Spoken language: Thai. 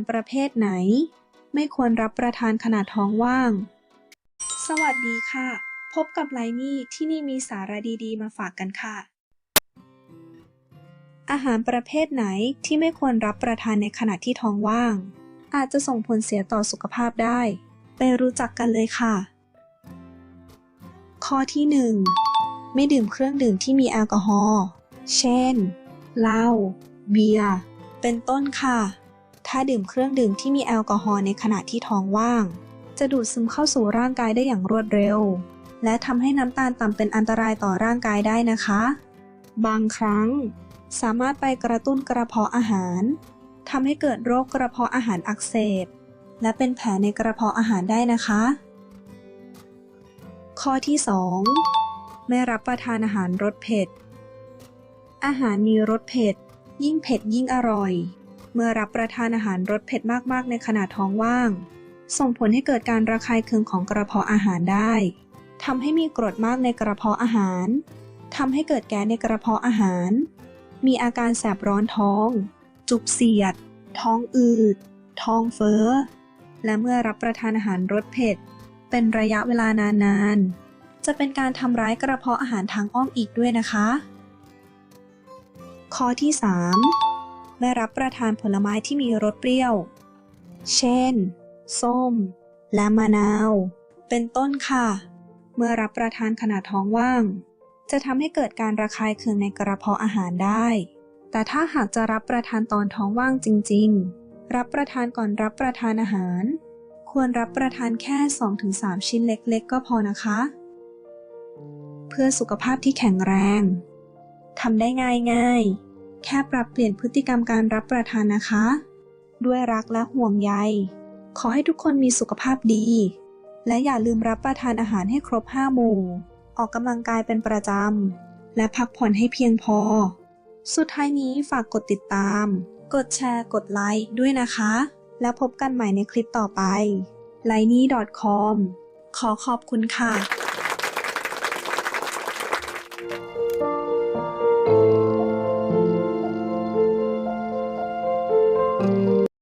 ารประเภทไหน ไม่ควรรับประทานขณะท้องว่าง สวัสดีค่ะ พบกับไลนี่ที่นี่มีสาระดีๆ มาฝากกันค่ะ อาหารประเภทไหนที่ไม่ควรรับประทานในขณะที่ท้องว่าง อาจจะส่งผลเสียต่อสุขภาพได้ ไปรู้จักกันเลยค่ะ ข้อที่ 1 ไม่ดื่มเครื่องดื่มที่มีแอลกอฮอล์เช่นเหล้าเบียร์เป็นต้นค่ะ ถ้าดื่มเครื่องดื่มที่มีแอลกอฮอล์ในขณะที่ท้องว่าง จะดูดซึมเข้าสู่ร่างกายได้อย่างรวดเร็ว และทำให้น้ำตาลต่ำเป็นอันตรายต่อร่างกายได้นะคะ บางครั้ง สามารถไปกระตุ้นกระเพาะอาหารทำให้เกิดโรคกระเพาะอาหารอักเสบ และเป็นแผลในกระเพาะอาหารได้นะคะ ข้อที่ 2 ไม่รับประทานอาหารรสเผ็ด อาหารมีรสเผ็ด ยิ่งเผ็ดยิ่งอร่อย เมื่อรับประทานอาหารรสเผ็ดมากๆ ในขณะท้องว่าง ส่งผลให้เกิดการระคายเคืองของกระเพาะอาหารได้ทำให้มีกรดมากในกระเพาะอาหารทำให้เกิดแก๊สในกระเพาะอาหาร มีอาการแสบร้อนท้อง จุกเสียด ท้องอืด ท้องเฟ้อ และเมื่อรับประทานอาหารรสเผ็ด เป็นระยะเวลานานๆ จะเป็นการทำร้ายกระเพาะอาหารทางอ้อมอีกด้วยนะคะ ข้อที่ 3 ไม่รับประทานผลไม้ที่มีรสเปรี้ยว เช่น ส้ม และมะนาว เป็นต้นค่ะ เมื่อรับประทานขณะท้องว่าง จะทำให้เกิดการระคายเคืองในกระเพาะอาหารได้ แต่ถ้าหากจะรับประทานตอนท้องว่างจริง ๆ รับประทานก่อนรับประทานอาหาร ควรรับประทานแค่ 2-3 ชิ้นเล็กๆ ก็พอนะคะ เพื่อสุขภาพที่แข็งแรงทำได้ง่ายๆ แค่ปรับเปลี่ยนพฤติกรรมการรับประทานนะคะ ด้วยรักและห่วงใย ขอให้ทุกคนมีสุขภาพดี และอย่าลืมรับประทานอาหารให้ครบ 5 หมู่ ออกกำลังกายเป็นประจำ และพักผ่อนให้เพียงพอ สุดท้ายนี้ฝากกดติดตาม กดแชร์ กดไลค์ด้วยนะคะ แล้วพบกันใหม่ในคลิปต่อไป l i n e c o m ขอขอบคุณค่ะ